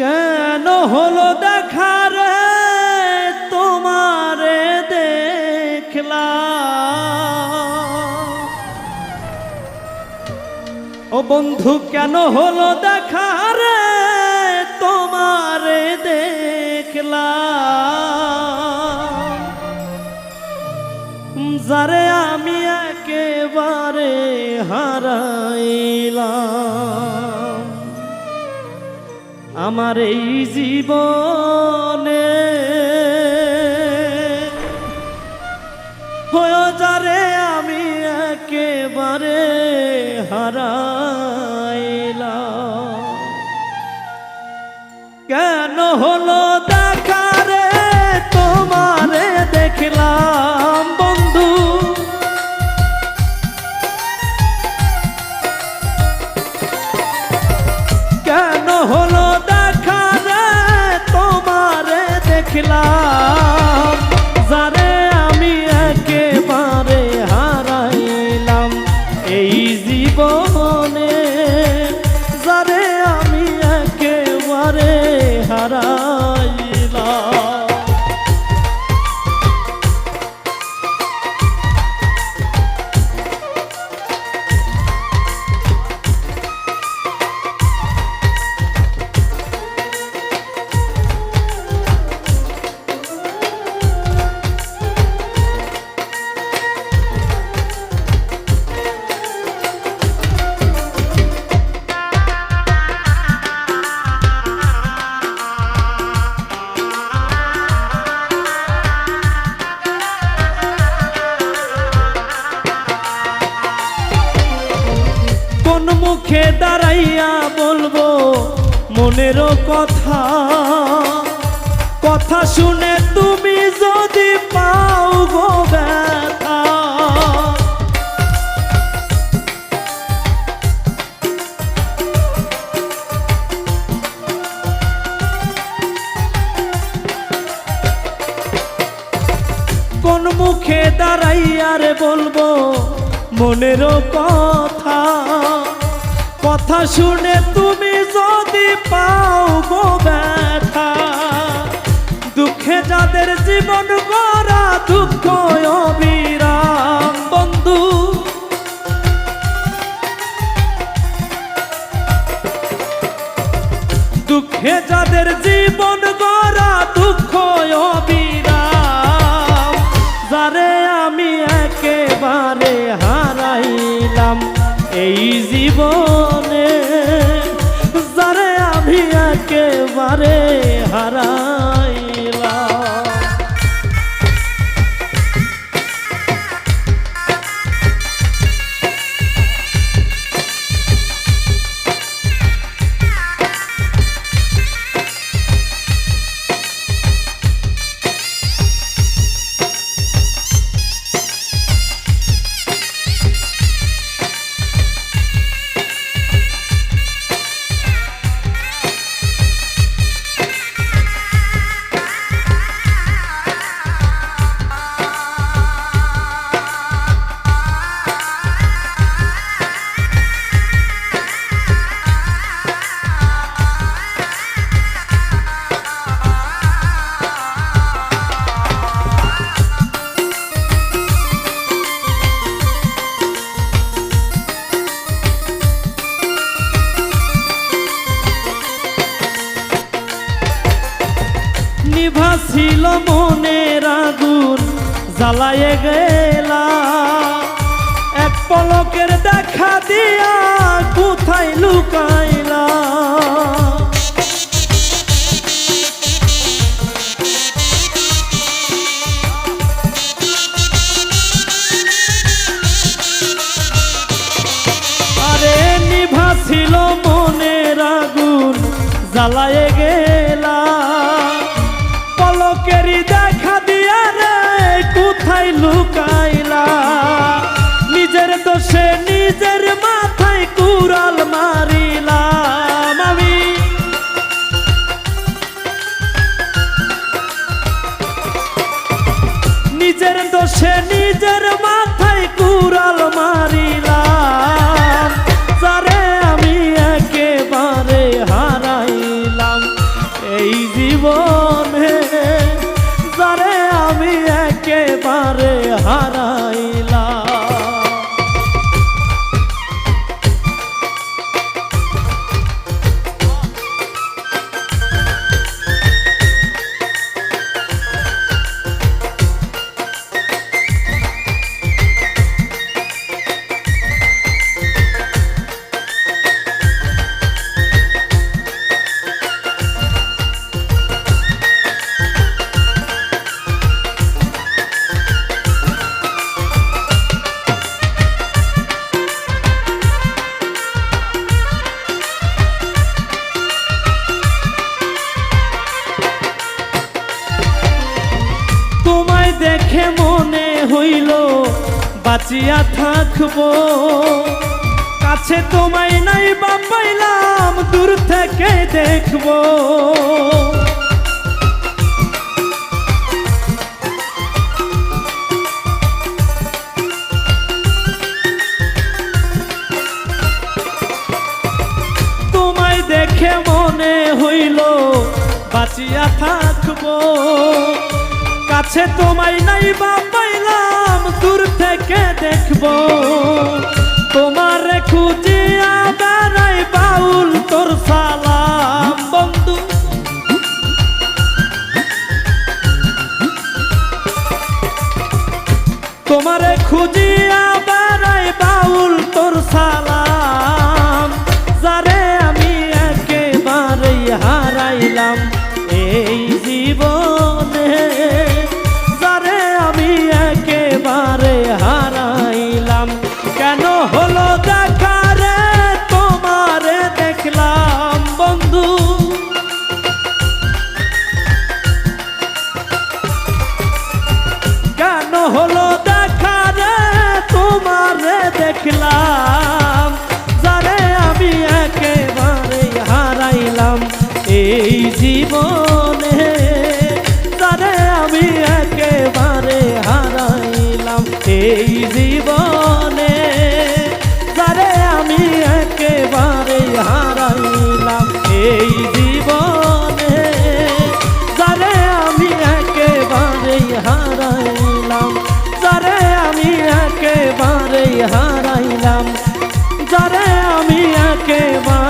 কেন হলো দেখা রে? তোমারে দেখলা ও বন্ধু, কেন হলো দেখা রে? তোমারে দেখলা যারে আমি একেবারে হারাইলাম। আমার এই জীবনে। হয়ে যারে আমি একেবারে হারাইলাম खिला কোন মুখে দাঁড়াইয়া বলব মনেরও কথা। কথা শুনে তুমি যদি পাও গো কোন মুখে দাঁড়াইয়া রে বলব মনেরও কথা। কথা শুনে তুমি যদি পাও গো ব্যথা, দুঃখে যাদের জীবন গড়া দুঃখ অবিরাম। বন্ধু, দুঃখে যাদের জীবন গড়া দুঃখ অবিরাম, যারে আমি একেবারে হারাইলাম, এই জীবনে একেবারে মনের আগুন জ্বালায়ে গেলা এক পলকের দেখা দিয়া কোথায় লুকাইলা আরে নিভা ছিল মনের আগুন, জ্বালায়ে গেলা বাঁচিয়া থাকব। কাছে তোমায় নাই বা পাইলাম, দূর থেকে দেখব। তোমায় দেখে মনে হইল, বাঁচিয়া থাকব। কাছে তোমায় নাই বা পাইলাম দেখব। তোমার খুঁজিয়া বেড়াই বাউল তোর সালাম বন্ধু। তোমার খুঁজিয়া বেড়াই বাউল হারাইলাম যারে আমি একেবারেই হারাইলাম যারে আমি একেবারে